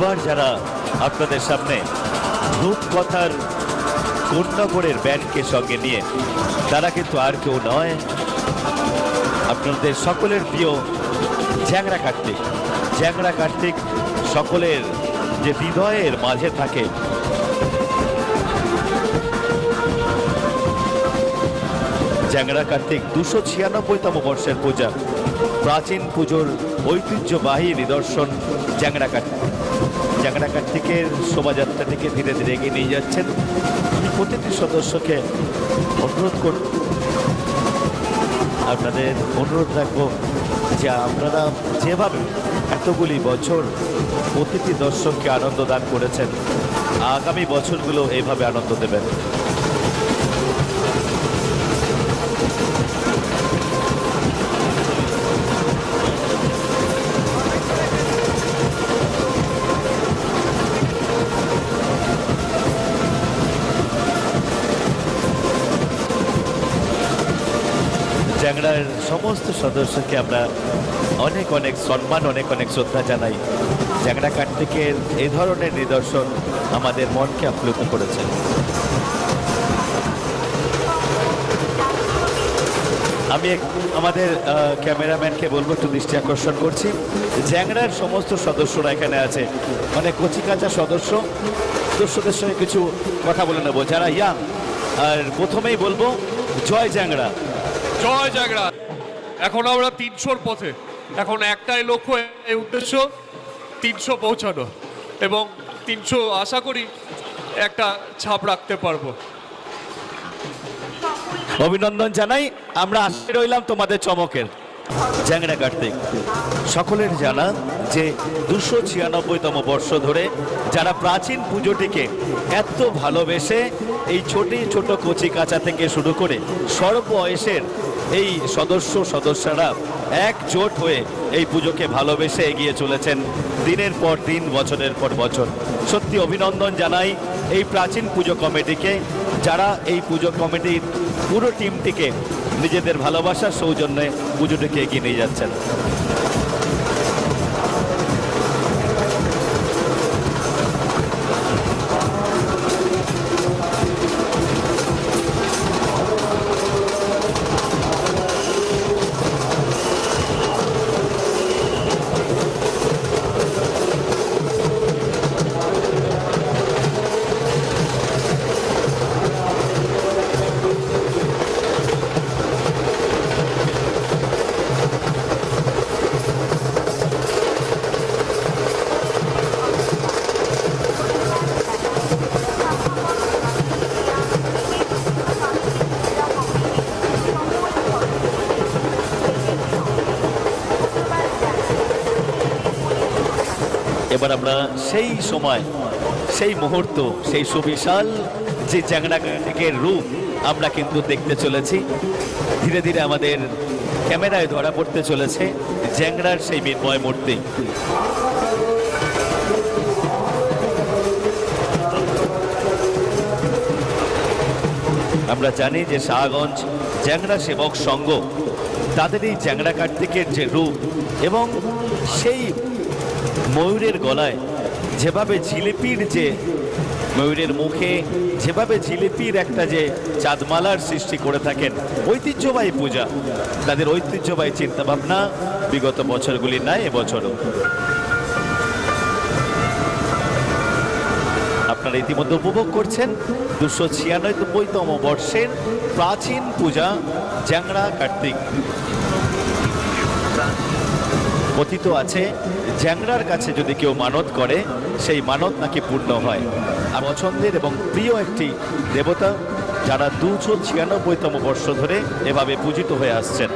এবার যারা আপনাদের সামনে রূপকথার কন্যাগড়ের ব্যান্ডকে সঙ্গে নিয়ে, তারা কিন্তু আর কেউ নয়। আপনাদের সকলের প্রিয় জ্যাংরা কার্তিক। জ্যাংরা কার্তিক সকলের যে হৃদয়ের মাঝে থাকে। জ্যাংরা কার্তিক দুশো ছিয়ানব্বইতম বর্ষের পূজা। প্রাচীন পুজোর ঐতিহ্যবাহী নিদর্শন জ্যাংরা কার্তিক। জ্যাংরা থেকে শোভাযাত্রা থেকে ধীরে ধীরে এগিয়ে নিয়ে যাচ্ছেন। আমি প্রতিটি সদস্যকে অনুরোধ করব, আপনাদের অনুরোধ রাখব যে আপনারা যেভাবে এতগুলি বছর প্রতিটি দর্শককে আনন্দ দান করেছেন, আগামী বছরগুলো এইভাবে আনন্দ দেবেন। চ্যাংড়ার সমস্ত সদস্যকে আমরা অনেক অনেক সম্মান, অনেক অনেক শ্রদ্ধা জানাই। চ্যাংড়া কার্তিকের এ ধরনের নিদর্শন আমাদের মনকে আপ্লুত করেছে। আমি আমাদের ক্যামেরাম্যানকে বলব একটু দৃষ্টি আকর্ষণ করছি। জ্যাংড়ার সমস্ত সদস্যরা এখানে আছে। মানে কচিকাচা সদস্য। সদস্যদের সঙ্গে কিছু কথা বলে নেব। যারা ইয়াং, আর প্রথমেই বলব, জয় জ্যাংড়া জয় জাগরা এখন আমরা তিনশোর পথে। এখন একটাই লক্ষ্য, এই উদ্দেশ্য, তিনশো পৌঁছানো। এবং তিনশো আশা করি একটা ছাপ রাখতে পারব। অভিনন্দন জানাই। আমরা আশায় রইলাম তোমাদের চমকের। জ্যাংড়া কার্তিক, সকলের জানা যে দুশো ছিয়ানব্বইতম বর্ষ ধরে যারা প্রাচীন পুজোটিকে এত ভালোবেসে এই ছোটি, ছোট কচি কাঁচা থেকে শুরু করে সর্ববয়সের এই সদস্য, সদস্যরা একজোট হয়ে এই পুজোকে ভালোবেসে এগিয়ে চলেছেন দিনের পর দিন, বছরের পর বছর। সত্যি অভিনন্দন জানাই এই প্রাচীন পুজো কমিটিকে, যারা এই পুজো কমিটির পুরো টিমটিকে নিজেদের ভালোবাসার সৌজন্যে পুজোটিকে এগিয়ে নিয়ে যাচ্ছেন। এবার আমরা সেই সময়, সেই মুহূর্ত, সেই সুবিশাল যে চ্যাংড়া কার্তিকের রূপ আমরা কিন্তু দেখতে চলেছি। ধীরে ধীরে আমাদের ক্যামেরায় ধরা পড়তে চলেছে জ্যাংড়ার সেই বিন্ময় মূর্তি। আমরা জানি যে শাহগঞ্জ জ্যাংড়া সেবক সংঘ তাদের এই জ্যাংড়া কার্তিকের যে রূপ এবং সেই ময়ূরের গলায় যেভাবে জিলিপির যে ময়ূরের মুখে, যেভাবে জিলিপির একটা যে চাঁদমালার সৃষ্টি করে থাকেন ঐতিহ্যবাহী পূজা, তাদের ঐতিহ্যবাহী চিন্তাভাবনা বিগত বছরগুলি নাই এবছরও। আপনারা ইতিমধ্যে উপভোগ করছেন দুশো ছিয়ানব্বইতম বর্ষের প্রাচীন পূজা জ্যাংরা কার্তিক। কথিত আছে জ্যাংরার কাছে যদি কেউ মানত করে, সেই মানত নাকি পূর্ণ হয়। আর পছন্দের এবং প্রিয় একটি দেবতা, যারা দুশো ছিয়ানব্বইতম বর্ষ ধরে এভাবে পূজিত হয়ে আসছেন।